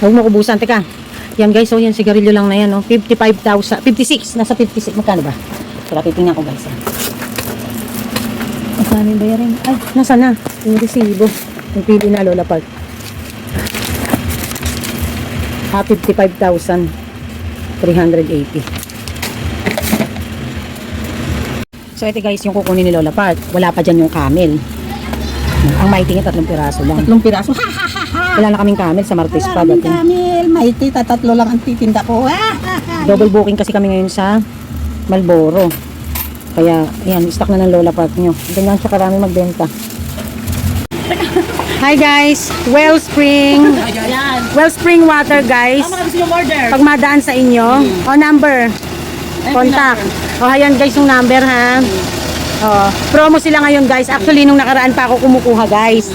Huwag mo kubusan. Teka. Yan guys, so yan sigarilyo lang na yan, no? 55,000, 56, nasa 56. Magkano ba? Teka, titingnan ko guys. ah. Magkano yung bayarin? Ay, nasa na? Yung resibo. Yung pili na Lola Park. Ah, 55,000. 380. So ito guys, yung kukunin ni Lola Park. Wala pa dyan yung camel. Ang niya, tatlong piraso lang. Tatlong piraso. Wala na kaming camel sa Martes pa. Dati. kamil. May tita, tatlo lang ang titinda ko. Ha. Double booking kasi kami ngayon sa Malboro. Kaya, yan, stock na ng Lola Park nyo. Ganyan siya karami magbenta. Hi guys! Wellspring. Wellspring water guys. Pag madaan sa inyo, o number, contact. O ayan guys yung number ha. O, promo sila ngayon guys. Actually nung nakaraan pa ako kumukuha guys.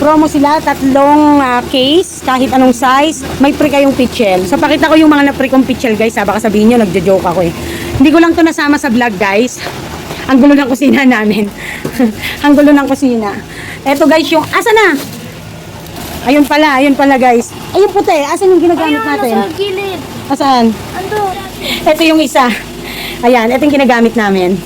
Promo sila, tatlong ah, case, kahit anong size, may free kayong pitchel. So pakita ko yung mga na-free kong pitchel guys ha, baka sabihin nyo, nagjo-joke ako eh. Hindi ko lang to nasama sa vlog guys. Ang gulo ng kusina namin. Ang gulo ng kusina. Eto guys yung, asa na? Ayun pala, ayun pala guys. Ayun puti, asan yung ginagamit natin? Sa gilid. Asan? Ando. Ito yung isa. Ayan, ito yung ginagamit namin.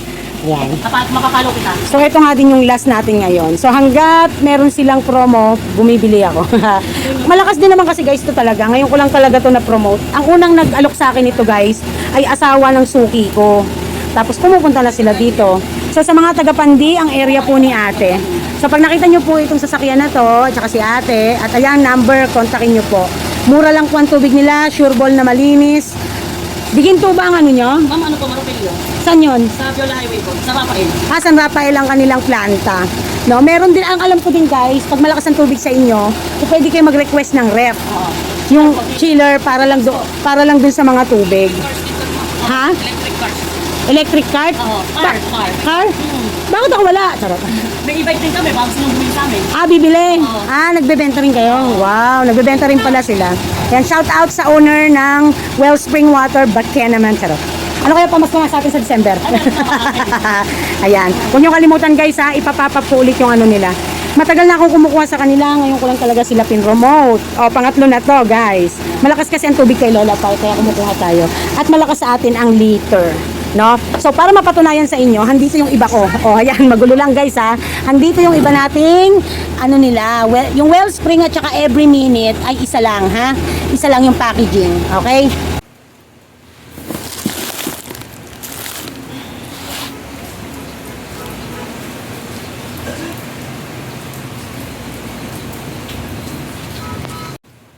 Ayan. Kapag makapalo kita. So ito nga din yung last natin ngayon. So hanggat meron silang promo, bumibili ako. Malakas din naman kasi guys to talaga. Ngayon ko lang talaga to na-promote. Ang unang nag-alok sa akin ito guys, ay asawa ng suki ko. Tapos pumupunta na sila dito. So sa mga taga-Pandi, ang area po ni ate. So pag nakita nyo po itong sasakyan na to, at saka si ate, at ayan number, kontakin nyo po. Mura lang po ang tubig nila, sure ball na malinis. Diginto ba ang ano nyo? Ma'am, ano po, Marupilyo? Saan yun? Sa Viola Highway po. Sa Rafael. Ah, San Rafael ang kanilang planta. No, meron din ang alam ko din guys, pag malakas ang tubig sa inyo, kung pwede kayo mag-request ng ref. Oo. Yung chiller para lang do, para lang dun sa mga tubig. Cars dito, ma'am. Ha? Electric cars. Electric cart? Oo. Car, car. Car? Bakit ako wala? Charot. May e-bike din kami. Bago silang bumili sa amin. Ah, bibili. Oo. Ah, nagbebenta rin kayo. Wow, nagbebenta rin pala sila. Yan, shout out sa owner ng Wellspring Water, Batke naman. Charot. Ano kaya pamasko nga sa atin sa December? Ayan. Huwag niyo kalimutan guys ha, ipapapap ko ulit yung ano nila. Matagal na akong kumukuha sa kanila, ngayon ko lang talaga sila pin-remote. O, pangatlo na to guys. Malakas kasi ang tubig kay Lola Pao, kaya kumukuha tayo. At malakas sa atin ang liter. No? So, para mapatunayan sa inyo, handito yung iba ko. O, ayan, magulo lang guys ha. Handito yung iba nating, ano nila, well, yung Wellspring at saka every minute ay isa lang ha. Isa lang yung packaging. Okay?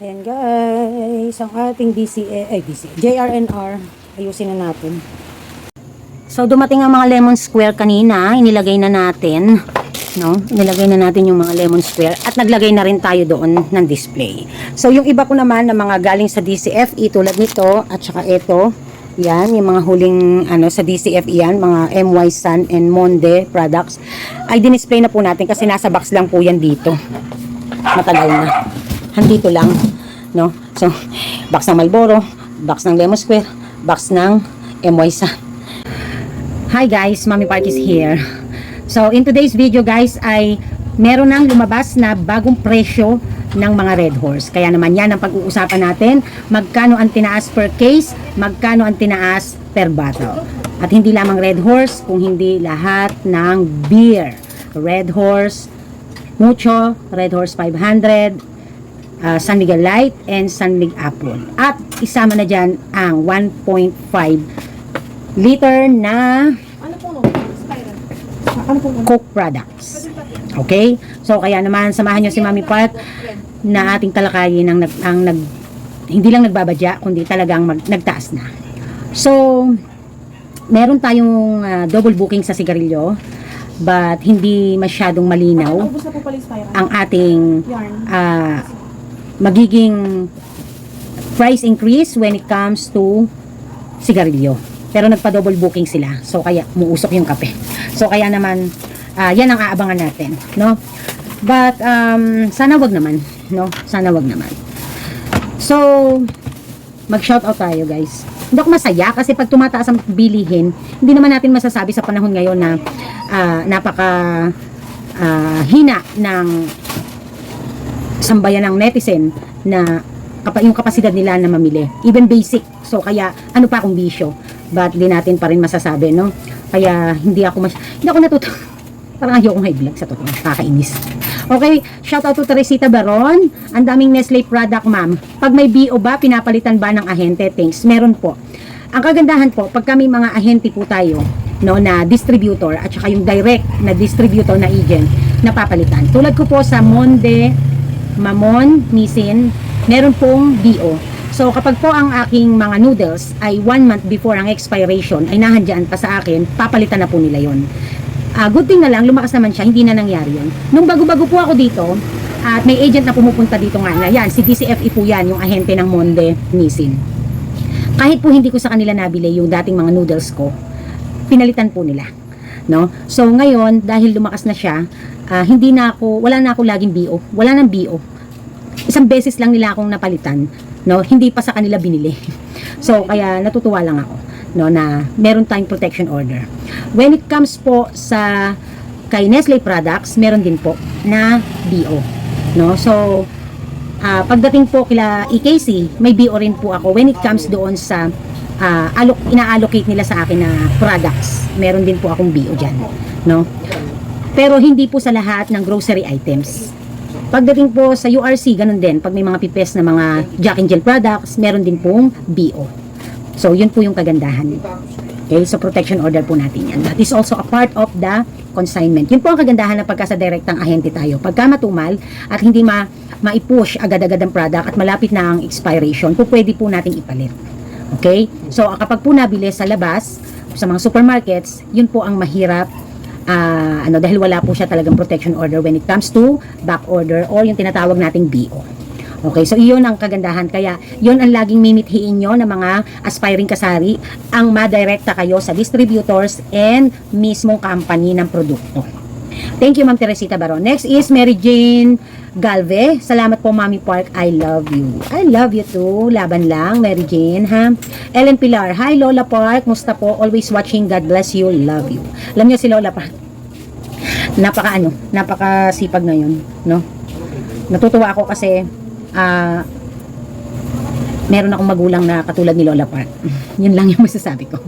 Ayan guys, ang ating DCA, ay DCA, JRNR, ayusin na natin. So dumating ang mga lemon square kanina, inilagay na natin, no? Inilagay na natin yung mga lemon square at naglagay na rin tayo doon ng display. So yung iba ko naman na mga galing sa DCFE tulad nito at saka ito, yan, yung mga huling ano sa DCFE yan, mga MY Sun and Monde products, ay dinisplay na po natin kasi nasa box lang po yan dito. Matagal na. Handito lang, no? So, box ng Malboro, box ng Lemon Square, box ng MY Sun. Hi guys, Mami Park is here. So, in today's video guys ay meron nang lumabas na bagong presyo ng mga Red Horse. Kaya naman yan ang pag-uusapan natin. Magkano ang tinaas per case, magkano ang tinaas per bottle. At hindi lamang Red Horse, kung hindi lahat ng beer. Red Horse, Mucho, Red Horse 500, uh, San Miguel Light, and San Miguel Apple. At isama na dyan ang 1.5 liter na Coke products. Okay? So, kaya naman, samahan nyo si Mami Park na ating talakayin ang, ang nag, hindi lang nagbabadya, kundi talagang mag, nagtaas na. So, meron tayong ah, double booking sa sigarilyo, but hindi masyadong malinaw ang ating ah, magiging price increase when it comes to sigarilyo. Pero nagpa-double booking sila. So kaya muusok yung kape. So kaya naman ah, yan ang aabangan natin, no? But um, sana wag naman, no? Sana wag naman. So mag-shoutout tayo, guys. Hindi ako masaya kasi pag tumataas ang bilihin, hindi naman natin masasabi sa panahon ngayon na ah, napaka ah, hina ng sambayan ng netizen na yung kapasidad nila na mamili. Even basic. So kaya ano pa kung bisyo? But di natin pa rin masasabi, no? Kaya hindi ako mas hindi ako natuto. Parang ayoko high vlog sa totoo. Kakainis. Okay, shout out to Teresita Baron. Ang daming Nestle product, ma'am. Pag may BO ba, pinapalitan ba ng ahente? Thanks. Meron po. Ang kagandahan po, pag kami mga ahente po tayo, no, na distributor at saka yung direct na distributor na agent, napapalitan. Tulad ko po sa Monde, Mamon, Misin, meron pong BO. So kapag po ang aking mga noodles ay one month before ang expiration ay nahandyan pa sa akin, papalitan na po nila yon. Ah, good thing na lang, lumakas naman siya, hindi na nangyari yun. Nung bago-bago po ako dito, at may agent na pumupunta dito nga na, yan, si DCFE po yan, yung ahente ng Monde, Misin. Kahit po hindi ko sa kanila nabili yung dating mga noodles ko, pinalitan po nila. No? So ngayon, dahil lumakas na siya, ah, hindi na ako, wala na ako laging BO. Wala nang BO. Isang beses lang nila akong napalitan, no? Hindi pa sa kanila binili. So kaya natutuwa lang ako, no, na meron tayong protection order. When it comes po sa kay Nestle products, meron din po na BO, no? So ah, pagdating po kila EKC, may BO rin po ako when it comes doon sa ah, alok, ina-allocate nila sa akin na products. Meron din po akong BO dyan. No? Pero hindi po sa lahat ng grocery items. Pagdating po sa URC, ganun din. Pag may mga pipes na mga Jack and Jill products, meron din pong BO. So, yun po yung kagandahan. Okay, so protection order po natin yan. That is also a part of the consignment. Yun po ang kagandahan ng pagka sa direktang ahente tayo. Pagka matumal at hindi ma maipush agad-agad ang product at malapit na ang expiration, po pwede po nating ipalit. Okay? So, kapag po nabili sa labas, sa mga supermarkets, yun po ang mahirap ah, ano dahil wala po siya talagang protection order when it comes to back order or yung tinatawag nating BO. Okay, so iyon ang kagandahan. Kaya yun ang laging mimithiin nyo ng mga aspiring kasari ang madirekta kayo sa distributors and mismong company ng produkto. Thank you, Ma'am Teresita Baron. Next is Mary Jane Galve. Salamat po, Mami Park. I love you. I love you too. Laban lang, Mary Jane, ha? Ellen Pilar. Hi, Lola Park. Musta po? Always watching. God bless you. Love you. Alam niyo si Lola Park. Napaka ano, napaka sipag ngayon, no? Natutuwa ako kasi ah meron akong magulang na katulad ni Lola Park. Yun lang yung masasabi ko.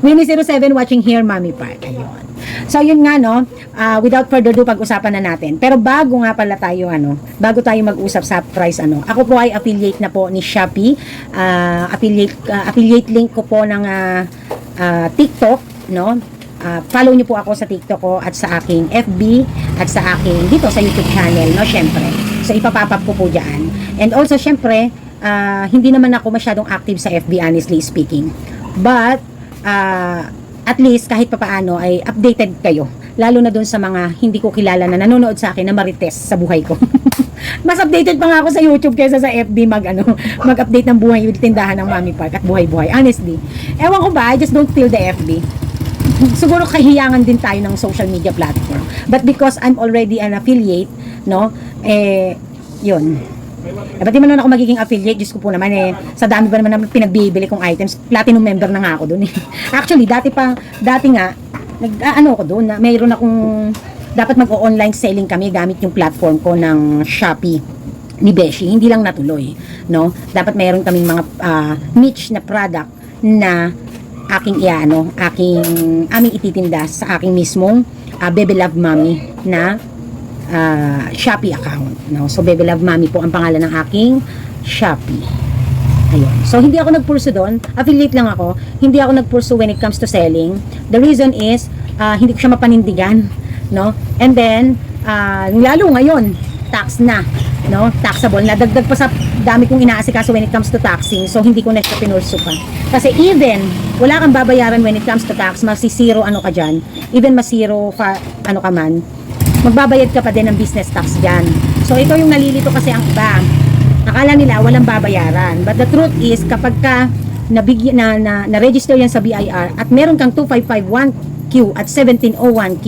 Winnie07 watching here, Mami Park. Ayun. So, yun nga, no? ah, without further ado, pag-usapan na natin. Pero bago nga pala tayo, ano, bago tayo mag-usap sa price, ano, ako po ay affiliate na po ni Shopee. Ah, affiliate, ah, affiliate link ko po ng ah, ah, TikTok, no? Ah, follow niyo po ako sa TikTok ko at sa aking FB at sa aking dito sa YouTube channel, no? Syempre. So, ipapapap ko po dyan. And also, syempre, ah, hindi naman ako masyadong active sa FB, honestly speaking. But, ah, at least kahit papaano ay updated kayo. Lalo na doon sa mga hindi ko kilala na nanonood sa akin na marites sa buhay ko. Mas updated pa nga ako sa YouTube kaysa sa FB mag ano, mag-update ng buhay yung tindahan ng Mami Park at buhay-buhay. Honestly. Ewan ko ba, I just don't feel the FB siguro kahiyangan din tayo ng social media platform. But because I'm already an affiliate, no, eh, yun. Eh, ba't di man naman ako magiging affiliate? Diyos ko po naman eh, sa dami ba naman naman pinagbibili kong items, platinum member na nga ako doon eh. Actually, dati pa, dati nga, nag, ah, ano ako doon, na mayroon akong, dapat mag-online selling kami gamit yung platform ko ng Shopee ni Beshi, hindi lang natuloy, no? Dapat mayroon kaming mga ah, niche na product na aking iano, aking aming ititinda sa aking mismong ah, Bebe Love Mommy na ah, Shopee account, no? So Bebe Love Mommy po ang pangalan ng aking Shopee. Ayun. So, hindi ako nagpurso doon. Affiliate lang ako. Hindi ako nagpurso when it comes to selling. The reason is, ah, hindi ko siya mapanindigan. No? And then, ah, lalo ngayon, tax na. No? Taxable. Nadagdag pa sa dami kong inaasikaso when it comes to taxing. So, hindi ko na siya pinurso pa. Kasi even, wala kang babayaran when it comes to tax, masisiro ano ka dyan. Even masiro fa, ano ka man, magbabayad ka pa din ng business tax dyan. So, ito yung nalilito kasi ang iba akala nila walang babayaran. But the truth is, kapag ka nabigyan na, na, na-register yan sa BIR at meron kang 2551Q at 1701Q,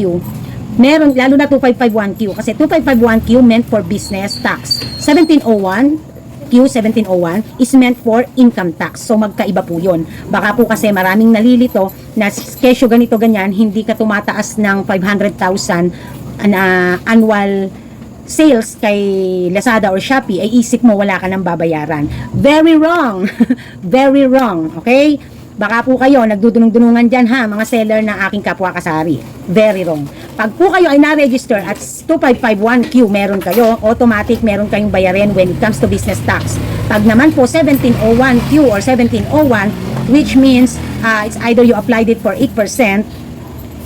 meron, lalo na 2551Q, kasi 2551Q meant for business tax. 1701 Q 1701 is meant for income tax. So magkaiba po 'yon. Baka po kasi maraming nalilito na kesyo ganito ganyan, hindi ka tumataas ng 500,000 na annual sales kay Lazada or Shopee ay isip mo wala ka nang babayaran. Very wrong. Very wrong. Okay? Baka po kayo nagdudunong-dunungan dyan ha, mga seller ng aking kapwa kasari. Very wrong. Pag po kayo ay na-register at 2551Q meron kayo, automatic meron kayong bayarin when it comes to business tax. Pag naman po 1701Q or 1701, which means uh, it's either you applied it for 8%,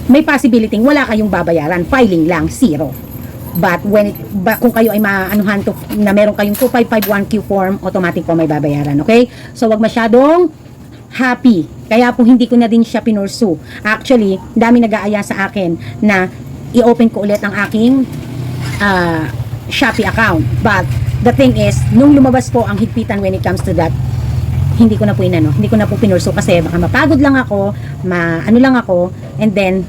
may possibility wala kayong babayaran, filing lang, zero. But when it, ba, kung kayo ay maanuhan to, na meron kayong 2551Q form, automatic po may babayaran, okay? So wag masyadong happy. Kaya po hindi ko na din siya pinursu. Actually, dami nag-aaya sa akin na i-open ko ulit ang aking ah, Shopee account. But the thing is, nung lumabas po ang higpitan when it comes to that, hindi ko na po inano, hindi ko na po pinurso kasi baka mapagod lang ako, ma ano lang ako, and then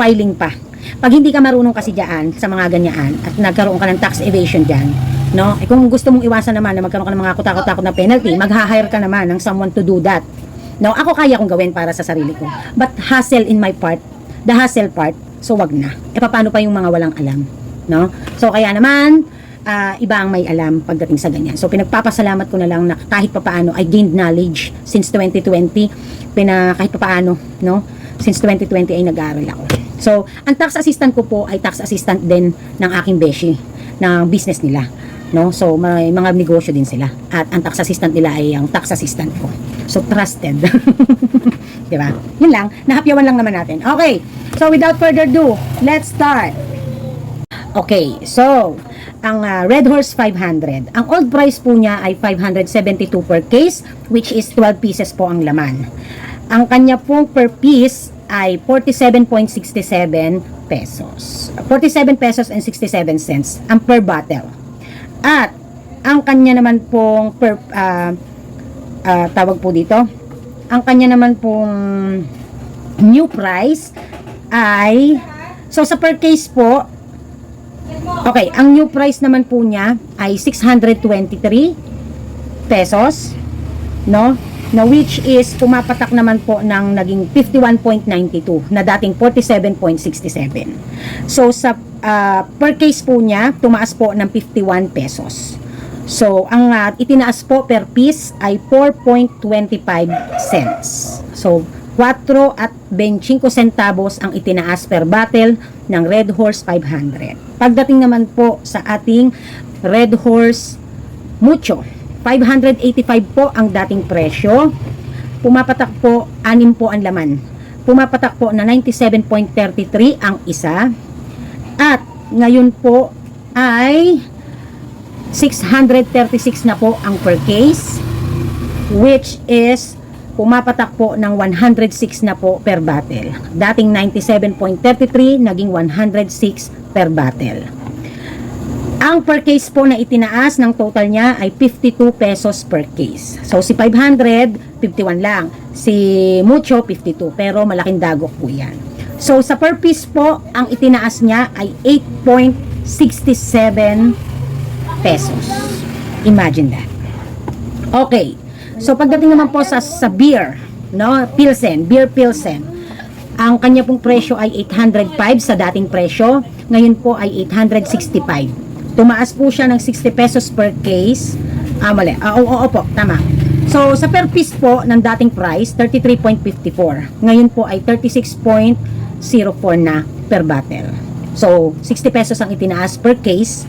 filing pa. Pag hindi ka marunong kasi diyan sa mga ganyan at nagkaroon ka ng tax evasion diyan, no? Eh kung gusto mong iwasan naman na magkaroon ka ng mga kutakot-takot na penalty, mag-hire ka naman ng someone to do that. No, ako kaya kong gawin para sa sarili ko. But hassle in my part, the hassle part, so wag na. E paano pa yung mga walang alam, no? So kaya naman, ah, iba ang may alam pagdating sa ganyan. So pinagpapasalamat ko na lang na kahit papaano I gained knowledge since 2020, pina kahit papaano, no? Since 2020 ay nag-aaral ako. So, ang tax assistant ko po ay tax assistant din ng aking beshi, ng business nila. No? So, may mga negosyo din sila. At ang tax assistant nila ay ang tax assistant ko. So, trusted. Di ba? Yun lang. Nahapyawan lang naman natin. Okay. So, without further ado, let's start. Okay, so, ang ah, Red Horse 500. Ang old price po niya ay 572 per case, which is 12 pieces po ang laman. Ang kanya pong per piece ay 47.67 pesos. 47 pesos and 67 cents ang per bottle. At, ang kanya naman pong per, ah, ah, tawag po dito, ang kanya naman pong new price ay, so sa per case po, Okay, ang new price naman po niya ay 623 pesos, no? Na which is pumapatak naman po ng naging 51.92 na dating 47.67. So sa ah, per case po niya, tumaas po ng 51 pesos. So ang ah, itinaas po per piece ay 4.25 cents. So 4 at 25 centavos ang itinaas per bottle ng Red Horse 500. Pagdating naman po sa ating Red Horse Mucho, 585 po ang dating presyo. Pumapatak po, 6 po ang laman. Pumapatak po na 97.33 ang isa. At ngayon po ay 636 na po ang per case which is pumapatak po ng 106 na po per bottle. Dating 97.33, naging 106 per bottle. Ang per case po na itinaas ng total niya ay 52 pesos per case. So si 500, 51 lang. Si Mucho, 52. Pero malaking dagok po yan. So sa per piece po, ang itinaas niya ay 8.67 pesos. Imagine that. Okay. So pagdating naman po sa, sa beer, no, Pilsen, beer Pilsen, ang kanya pong presyo ay 805 sa dating presyo, ngayon po ay 865. Tumaas po siya ng 60 pesos per case. Ah, mali. Ah, oo, oo po, tama. So, sa per piece po ng dating price, 33.54. Ngayon po ay 36.04 na per bottle. So, 60 pesos ang itinaas per case.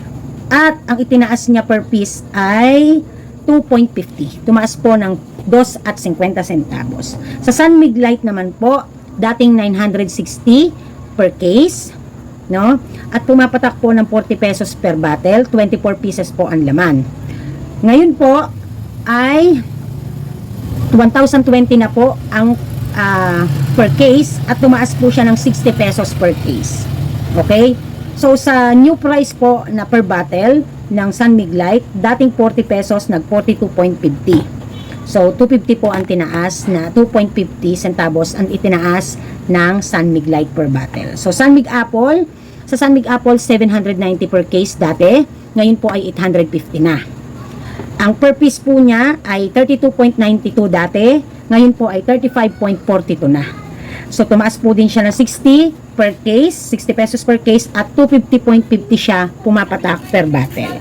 At ang itinaas niya per piece ay 2.50. Tumaas po ng 2 at 50 centavos. Sa Sun Mig Light naman po, dating 960 per case, no? At pumapatak po ng 40 pesos per bottle, 24 pieces po ang laman. Ngayon po ay 1,020 na po ang ah, per case at tumaas po siya ng 60 pesos per case. Okay? So sa new price po na per bottle ng Sun Mig Light, dating 40 pesos nag 42.50. So 250 po ang tinaas na 2.50 centavos ang itinaas ng Sun Mig Light per bottle. So Sun Mig Apple, sa Sun Mig Apple 790 per case dati, ngayon po ay 850 na. Ang per piece po niya ay 32.92 dati, ngayon po ay 35.42 na. So, tumaas po din siya ng 60 per case, 60 pesos per case, at 250.50 siya pumapatak per bottle.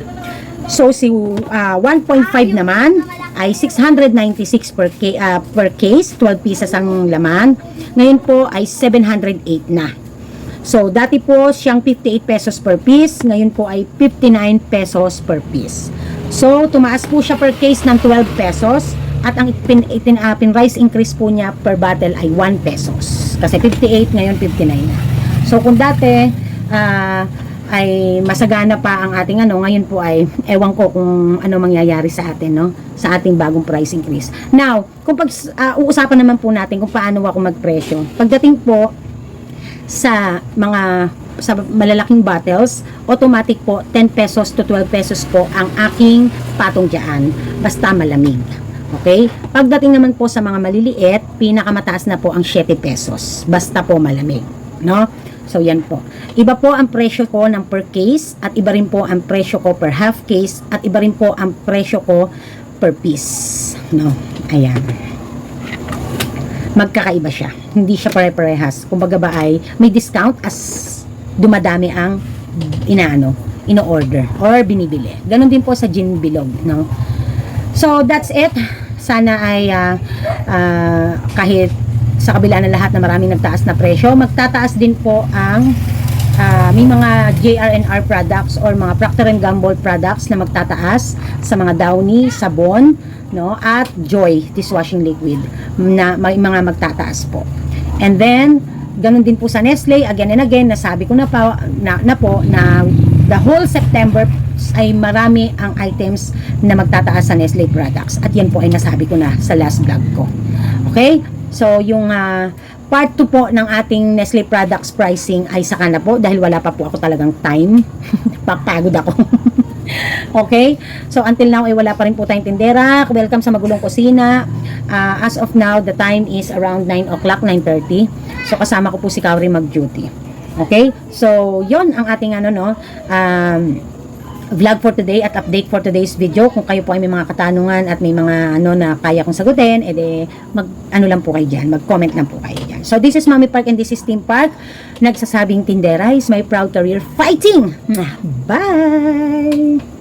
So, si ah, 1.5 naman ay 696 per, ca- ah, per case, 12 pieces ang laman. Ngayon po ay 708 na. So, dati po siyang 58 pesos per piece, ngayon po ay 59 pesos per piece. So, tumaas po siya per case ng 12 pesos at ang pin, pin, ah, pin-rice increase po niya per bottle ay 1 pesos. Kasi 58, ngayon 59 na. So, kung dati ah, ay masagana pa ang ating ano, ngayon po ay ewan ko kung ano mangyayari sa atin, no? Sa ating bagong price increase. Now, kung pag ah, uusapan naman po natin kung paano ako magpresyo. Pagdating po sa mga sa malalaking bottles, automatic po 10 pesos to 12 pesos po ang aking patong dyan basta malamig. Okay? Pagdating naman po sa mga maliliit, pinakamataas na po ang 7 pesos basta po malamig, no? So yan po. Iba po ang presyo ko ng per case at iba rin po ang presyo ko per half case at iba rin po ang presyo ko per piece, no? Ayan magkakaiba siya. Hindi siya pare-parehas. Kumbaga ba ay may discount as dumadami ang inaano, ino-order or binibili. Ganon din po sa gin bilog, no? So, that's it. Sana ay ah, ah, kahit sa kabila ng lahat na maraming nagtaas na presyo, magtataas din po ang ah, may mga JRNR products or mga Procter Gamble products na magtataas sa mga Downy, sabon, no, at Joy dishwashing liquid na may mga magtataas po. And then, ganun din po sa Nestle, again and again, nasabi ko na, pa, na, na po na the whole September ay marami ang items na magtataas sa Nestle products. At yan po ay nasabi ko na sa last vlog ko. Okay? So, yung ah, part 2 po ng ating Nestle products pricing ay saka na po dahil wala pa po ako talagang time. Papagod ako. okay? So, until now ay wala pa rin po tayong tindera. Welcome sa Magulong Kusina. Ah, as of now, the time is around 9 o'clock, 9.30. So, kasama ko po si Kauri mag-duty. Okay? So, yon ang ating ano, no, um, vlog for today at update for today's video. Kung kayo po ay may mga katanungan at may mga ano na kaya kong sagutin, edi mag ano lang po kayo diyan, mag-comment lang po kayo diyan. So this is Mommy Park and this is Team Park. Nagsasabing Tindera is my proud career fighting. Bye.